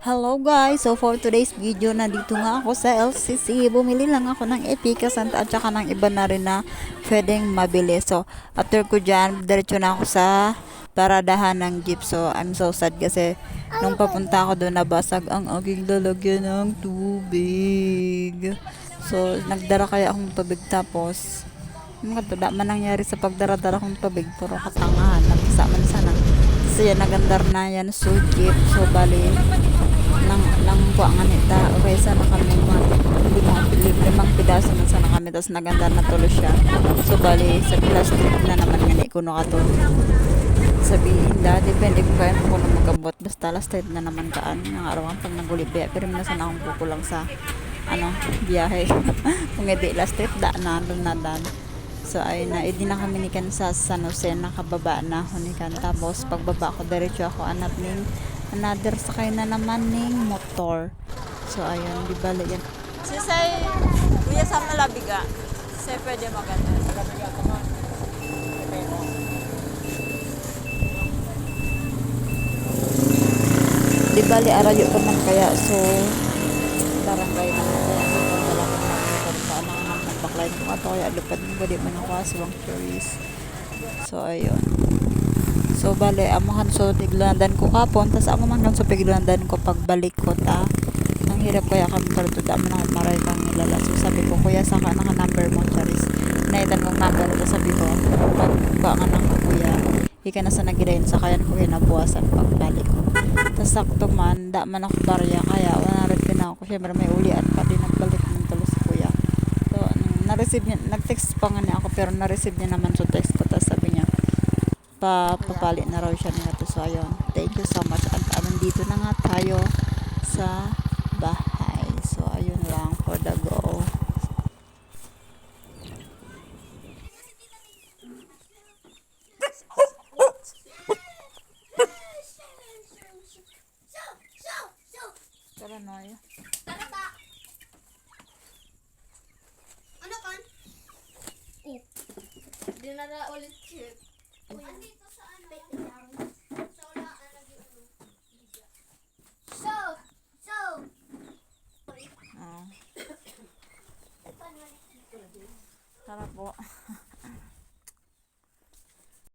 Hello guys! So for today's video, nandito nga ako sa LCC. Bumili lang ako ng Epica Santa at saka ng iba na rin na pwedeng mabili. So after ko dyan, diretso na ako sa paradahan ng jeep. So I'm so sad kasi nung papunta ako doon, nabasag ang aking lalagyan ng tubig. So nagdara kaya akong tubig tapos mga to, man nangyari sa pagdara-dara kong tubig, puro katangahan. Nagkisa man sana. Kasi yan, nagandar na yan, so jeep. So bali, nang buwangan ita okay sana kami mga limang, limang pidaso na sana kami tapos naganda na tulo siya. So bali sa plastic na naman nga ko no kato. Sabihin da depende kung kaya ko na magabot basta last time na naman kaan ng araw ang pag naguli biya pero na sana akong kukulang sa ano biyahe. Kung hindi last trip da na na dan So ay na edi na kami ni kan sa San Jose nakababa na ako ni kan tapos pagbaba ko diretso ako anap ning another sakay na naman ning motor. So ayun, di bala yan. Sisay, kuya sa malabiga. Sisay pwede maganda. Malabiga ka man. Di bali arayo pa man kaya so barangay na ako wala ko na kung paano nga nagbaklain ko ato kaya lupad mo ba di man ako aswang curious. So ayun. So bale amuhan so tiglandan ko kapon tas amo man lang so tiglandan ko pagbalik ko ta. Ang hirap kaya kami pero tuda man ako maray kang nilala. So sabi ko kuya saka naka number mo charis. Naitan kong number to sabi ko pag bangan ako kuya. Ika na sa nagidayon sa kayan ko kinabuwasan pagbalik ko. Tas sakto man da man ako barya kaya wala rin na ako. Syempre may ulian pa din nagbalik ng tulo si kuya. So na-receive niya, nag-text pa nga niya ako pero na-receive niya naman so text ko tas sabi niya pa papali na raw siya nila to so ayun thank you so much at uh, nandito na nga tayo sa bahay so ayun lang for the go Tara Noy. Ano kan? Oh. Dinara ulit chip. So, so. Oh. Tara po.